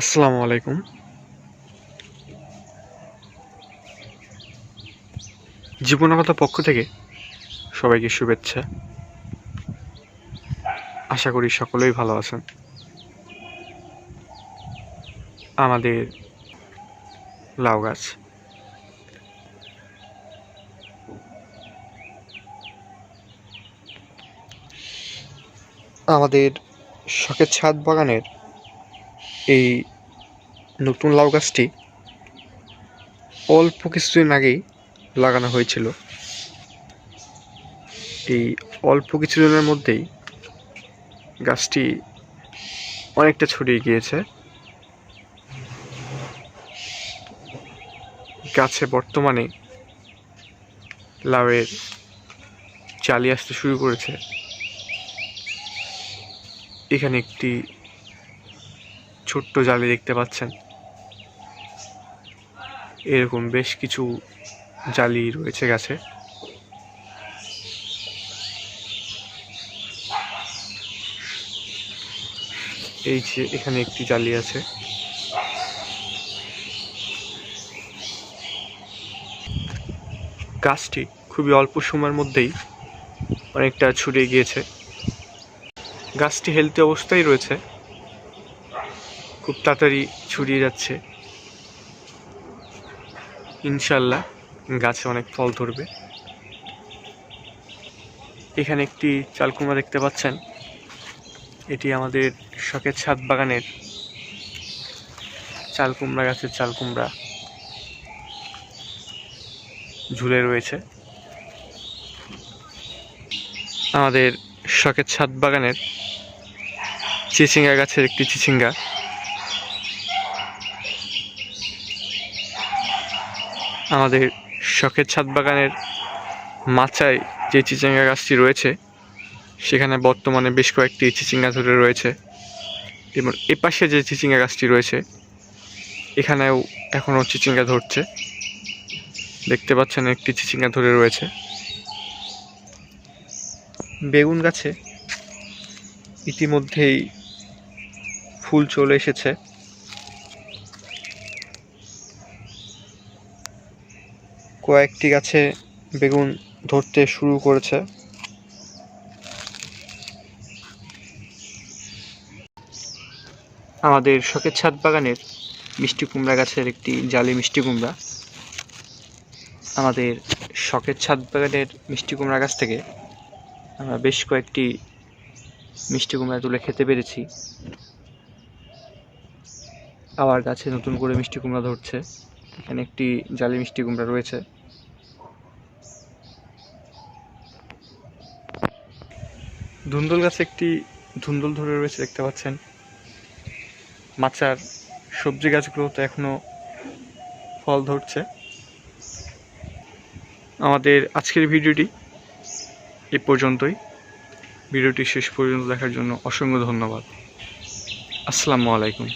আসসালামু আলাইকুম। জীবনকথা পক্ষ থেকে সবাইকে শুভেচ্ছা। আশা করি সকলেই ভালো আছেন। আমাদের লাউ গাছ। আমাদের শখের ছাদ বাগানের এই নতুন লাউ গাছটি অল্প কিছুদিন আগেই লাগানো হয়েছিল। এই অল্প কিছুদিনের মধ্যেই গাছটি অনেকটা ছড়িয়ে গিয়েছে। গাছে বর্তমানে লাউয়ের চালি আসতে শুরু করেছে। এখানে একটি ছোট্ট জালি দেখতে পাচ্ছেন। এরকম বেশ কিছু জালি রয়েছে গাছে। এই যে এখানে একটি জালি আছে। গাছটি খুবই অল্প সময়ের মধ্যেই অনেকটা ছড়িয়ে গিয়েছে। গাছটি হেলদি অবস্থায় রয়েছে। খুব তাড়াতাড়ি ছড়িয়ে যাচ্ছে। ইনশাল্লাহ গাছে অনেক ফল ধরবে। এখানে একটি চালকুমড়া দেখতে পাচ্ছেন। এটি আমাদের শখের ছাদ বাগানের চালকুমড়া গাছের চালকুমড়া ঝুলে রয়েছে। আমাদের শখের ছাদ বাগানের চিচিঙ্গা গাছের একটি চিচিঙ্গা। আমাদের শখের ছাদ বাগানের মাচায় যে চিচিঙ্গা গাছটি রয়েছে, সেখানে বর্তমানে বেশ কয়েকটি চিচিঙ্গা ধরে রয়েছে। এবং এপাশে যে চিচিঙ্গা গাছটি রয়েছে, এখানেও এখনও চিচিঙ্গা ধরছে। দেখতে পাচ্ছেন একটি চিচিঙ্গা ধরে রয়েছে। বেগুন গাছে ইতিমধ্যেই ফুল চলে এসেছে। কয়েকটি গাছে বেগুন ধরতে শুরু করেছে। আমাদের শখের ছাদ বাগানের মিষ্টি কুমড়া গাছের একটি জালি মিষ্টি কুমড়া। আমাদের শখের ছাদ বাগানের মিষ্টি কুমড়া গাছ থেকে আমরা বেশ কয়েকটি মিষ্টি কুমড়া তুলে খেতে পেরেছি। আবার গাছে নতুন করে মিষ্টি কুমড়া ধরছে। এখানে একটি জালি মিষ্টি কুমড়া রয়েছে। ধুন্দুল গাছে একটি ধুন্দুল ধরে রয়েছে, দেখতে পাচ্ছেন। মাচার সবজি গাছগুলোতে এখনও ফল ধরছে। আমাদের আজকের ভিডিওটি এ পর্যন্তই। ভিডিওটি শেষ পর্যন্ত দেখার জন্য অসংখ্য ধন্যবাদ। আসসালামু আলাইকুম।